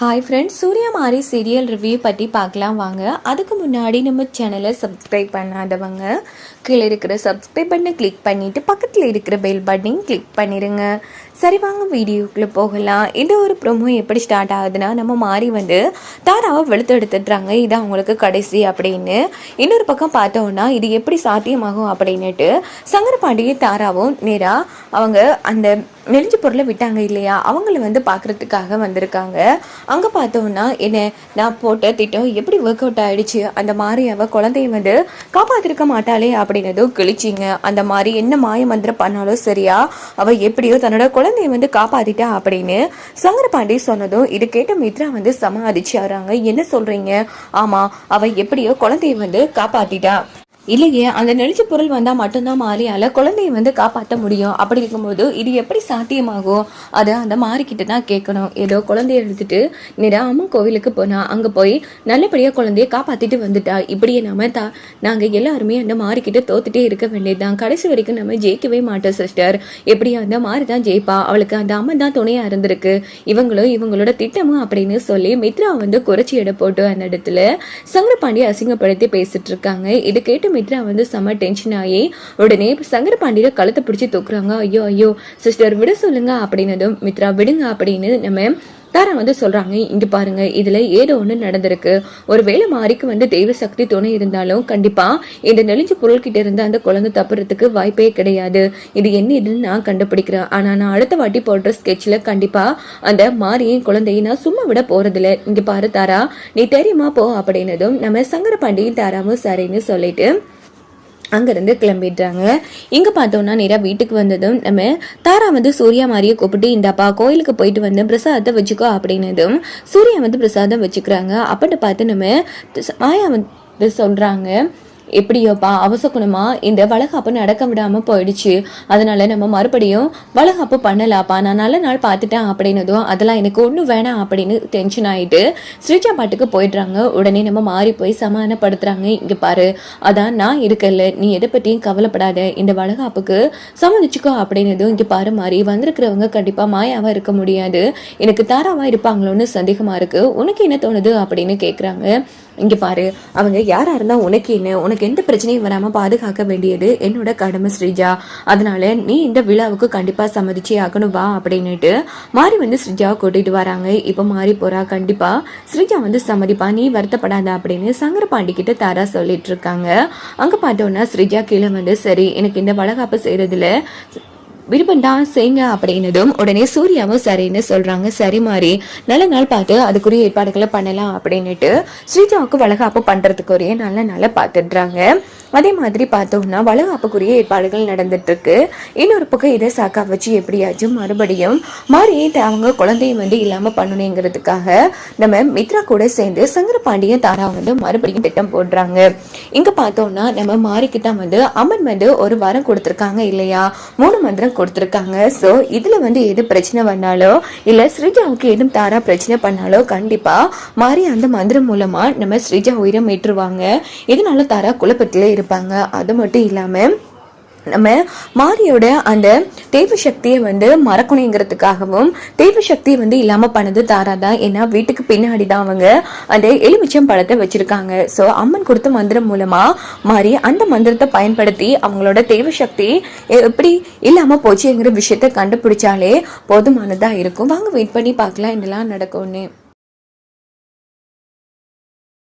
Hi friends Surya மாரி serial review பற்றி பார்க்கலாம் வாங்க. அதுக்கு முன்னாடி நம்ம சேனலை சப்ஸ்கிரைப் பண்ணாதவங்க கீழே இருக்கிற சப்ஸ்கிரைப் பட்டனை கிளிக் பண்ணிவிட்டு பக்கத்தில் இருக்கிற பெல் பட்டனையும் கிளிக் பண்ணிடுங்க சரி வாங்க வீடியோக்குள்ளே போகலாம். இந்த ஒரு ப்ரொமோ எப்படி ஸ்டார்ட் ஆகுதுன்னா நம்ம மாறி வந்து தாராவை வெளுத்து எடுத்துடுறாங்க இது அவங்களுக்கு கடைசி அப்படின்னு. இன்னொரு பக்கம் பார்த்தோன்னா இது எப்படி சாத்தியமாகும் அப்படின்னுட்டு சங்கரபாண்டியும் தாராவும் நேராக அவங்க அந்த நெளிஞ்ச பொருளை விட்டாங்க இல்லையா? அவங்கள வந்து பார்க்குறதுக்காக வந்திருக்காங்க. அங்கே பார்த்தோன்னா என்ன நான் போட்ட திட்டம் எப்படி ஒர்க் அவுட் ஆகிடுச்சு அந்த மாதிரி அவள் குழந்தைய வந்து காப்பாற்றிருக்க மாட்டாளே அப்படின்னதும் கிழிச்சிங்க. அந்த மாதிரி என்ன மாய மந்திரம் பண்ணாலும் சரியா அவள் எப்படியோ தன்னோட குழந்தைய வந்து காப்பாற்றிட்டா அப்படின்னு சங்கரபாண்டி சொன்னதும் இது கேட்ட மித்ரா வந்து சமாளிச்சாராங்க என்ன சொல்கிறீங்க ஆமாம் அவள் எப்படியோ குழந்தைய வந்து காப்பாற்றிட்டா இல்லையே அந்த நெளிச்ச பொருள் வந்தால் மட்டும்தான் மாறியால் குழந்தைய வந்து காப்பாற்ற முடியும். அப்படி இருக்கும்போது இது எப்படி சாத்தியமாகும்? அதை அந்த மாறிக்கிட்ட தான் கேட்கணும். ஏதோ குழந்தைய எடுத்துட்டு நேராக அம்மன் கோவிலுக்கு போனால் அங்கே போய் நல்லபடியாக குழந்தைய காப்பாற்றிட்டு வந்துட்டா. இப்படியே நம்ம தா நாங்கள் எல்லாருமே அந்த மாறிக்கிட்ட தோத்துட்டே இருக்க வேண்டியதுதான். கடைசி வரைக்கும் நம்ம ஜெயிக்கவே மாட்டோம் சிஸ்டர் எப்படி அந்த மாறி தான் ஜெயிப்பா. அவளுக்கு அந்த அம்மன் தான் துணையாக இருந்திருக்கு. இவங்களும் இவங்களோட திட்டமும் அப்படின்னு சொல்லி மித்ரா வந்து குறைச்சி எடை போட்டு அந்த இடத்துல சங்கரபாண்டி அசிங்கப்படுத்தி பேசிட்டு இருக்காங்க. இது கேட்டு மித்ரா வந்து செம்ம டென்ஷன் ஆகி உடனே சங்கரபாண்டியில கழுத்தை பிடிச்சி தூக்குறாங்க. ஐயோ ஐயோ சிஸ்டர் விட சொல்லுங்க அப்படின்னதும் மித்ரா விடுங்க அப்படின்னு நம்ம தாரா வந்து சொல்கிறாங்க இங்கே பாருங்க இதில் ஏதோ ஒன்று நடந்திருக்கு. ஒருவேளை மாறிக்கு வந்து தெய்வ சக்தி துணை இருந்தாலும் கண்டிப்பாக இந்த நெளிஞ்ச பொருள்கிட்ட இருந்து அந்த குழந்தை தப்புறதுக்கு வாய்ப்பே கிடையாது. இது என்ன இதுன்னு நான் கண்டுபிடிக்கிறேன். ஆனால் நான் அடுத்த வாட்டி போடுற ஸ்கெட்சில் கண்டிப்பாக அந்த மாரியின் குழந்தையை நான் சும்மா விட போகிறதில்ல இங்கே பாரு தாரா நீ தெரியுமா போ அப்படின்னதும் நம்ம சங்கர பாண்டியும் தாராவும் சரின்னு சொல்லிட்டு அங்கேருந்து கிளம்பிடுறாங்க. இங்கே பார்த்தோன்னா நேராக வீட்டுக்கு வந்ததும் நம்ம தாரா வந்து சூர்யா மாதிரியே கூப்பிட்டு இந்தாப்பா கோயிலுக்கு போயிட்டு வந்து பிரசாதத்தை வச்சுக்கோ அப்படின்னதும் சூர்யா வந்து பிரசாதம் வச்சுக்கிறாங்க. அப்படின்னு பார்த்து நம்ம மாயா வந்து சொல்கிறாங்க எப்படியோப்பா அவசகுணமா இந்த வளகாப்பு நடக்க விடாம போயிடுச்சு. அதனால நம்ம மறுபடியும் வளகாப்பு பண்ணலாப்பா. நான் நல்ல நாள் பார்த்துட்டேன் அப்படின்னதும் அதெல்லாம் எனக்கு ஒன்றும் வேணாம் அப்படின்னு டென்ஷன் ஆயிட்டு ஸ்ரீஜா பாட்டுக்கு போயிடுறாங்க. உடனே நம்ம மாறி போய் சமாதானப்படுத்துறாங்க. இங்க பாரு அதான் நான் இருக்கல நீ எதை பற்றியும் கவலைப்படாத. இந்த வளகாப்புக்கு சம்மதிச்சுக்கோ அப்படின்னதும் இங்க பாரு மாதிரி வந்திருக்கிறவங்க கண்டிப்பா மாயாவா இருக்க முடியாது. எனக்கு தாராவா இருப்பாங்களோன்னு சந்தேகமா இருக்கு. உனக்கு என்ன தோணுது? அப்படின்னு கேட்குறாங்க இங்கே பாரு அவங்க யாராக இருந்தால் உனக்கு என்ன? உனக்கு எந்த பிரச்சனையும் வராமல் பாதுகாக்க வேண்டியது என்னோட கடமை ஸ்ரீஜா. அதனால நீ இந்த விழாவுக்கு கண்டிப்பாக சம்மதிச்சே ஆகணும் வா அப்படின்னுட்டு மாறி வந்து ஸ்ரீஜாவை கூட்டிகிட்டு வராங்க. இப்போ மாறி போகிறா கண்டிப்பாக ஸ்ரீஜா வந்து சம்மதிப்பா நீ வருத்தப்படாத அப்படின்னு சங்கரபாண்டி கிட்ட தாரா சொல்லிட்டு இருக்காங்க. அங்கே பார்த்தோன்னா ஸ்ரீஜா கீழே வந்து சரி எனக்கு இந்த வளகாப்பு செய்கிறதுல விருப்பண்டா தான் செய்யுங்க அப்படின்னதும் உடனே சூர்யாவும் சரின்னு சொல்கிறாங்க சரி மாதிரி நல்ல நாள் பார்த்து அதுக்குரிய ஏற்பாடுகளை பண்ணலாம் அப்படின்னுட்டு ஸ்ரீஜாவுக்கு வளகாப்பு பண்ணுறதுக்குரிய நல்ல நாளை பார்த்துடுறாங்க. அதே மாதிரி பார்த்தோம்னா வளகாப்புக்குரிய ஏற்பாடுகள் நடந்துட்டுருக்கு. இன்னொரு பக்கம் இதை சாக்கா வச்சு எப்படியாச்சும் மறுபடியும் மாறியே அவங்க குழந்தையும் வந்து இல்லாமல் பண்ணணுங்கிறதுக்காக நம்ம மித்ரா கூட சேர்ந்து சங்கரபாண்டியன் தாரா வந்து மறுபடியும் திட்டம் போடுறாங்க. இங்கே பார்த்தோம்னா நம்ம மாறிக்கு வந்து அம்மன் வந்து ஒரு வரம் கொடுத்துருக்காங்க இல்லையா? மூணு மந்திரம் கொடுத்துருக்காங்க. ஸோ இதுல வந்து எது பிரச்சனை பண்ணாலோ இல்ல ஸ்ரீஜாவுக்கு எதுவும் தாரா பிரச்சனை பண்ணாலோ கண்டிப்பா மாறி அந்த மந்திரம் மூலமா நம்ம ஸ்ரீஜா உயிரை மீட்டுருவாங்க. இதனால தாரா குழப்பத்திலே இருப்பாங்க. அது மட்டும் இல்லாம நம்ம மாரியோட அந்த தெய்வ சக்தியை வந்து மறக்கணுங்கிறதுக்காகவும் தெய்வ சக்தியை வந்து இல்லாமல் பண்ணது தாரா தான் ஏன்னா வீட்டுக்கு பின்னாடி தான் அவங்க அந்த எலுமிச்சம் பழத்தை வச்சிருக்காங்க. ஸோ அம்மன் கொடுத்த மந்திரம் மூலமா மாறி அந்த மந்திரத்தை பயன்படுத்தி அவங்களோட தெய்வ சக்தி எப்படி இல்லாமல் போச்சுங்கிற விஷயத்த கண்டுபிடிச்சாலே போதுமானதாக இருக்கும். வாங்க வெயிட் பண்ணி பார்க்கலாம். என்னெல்லாம் நடக்கும்னு.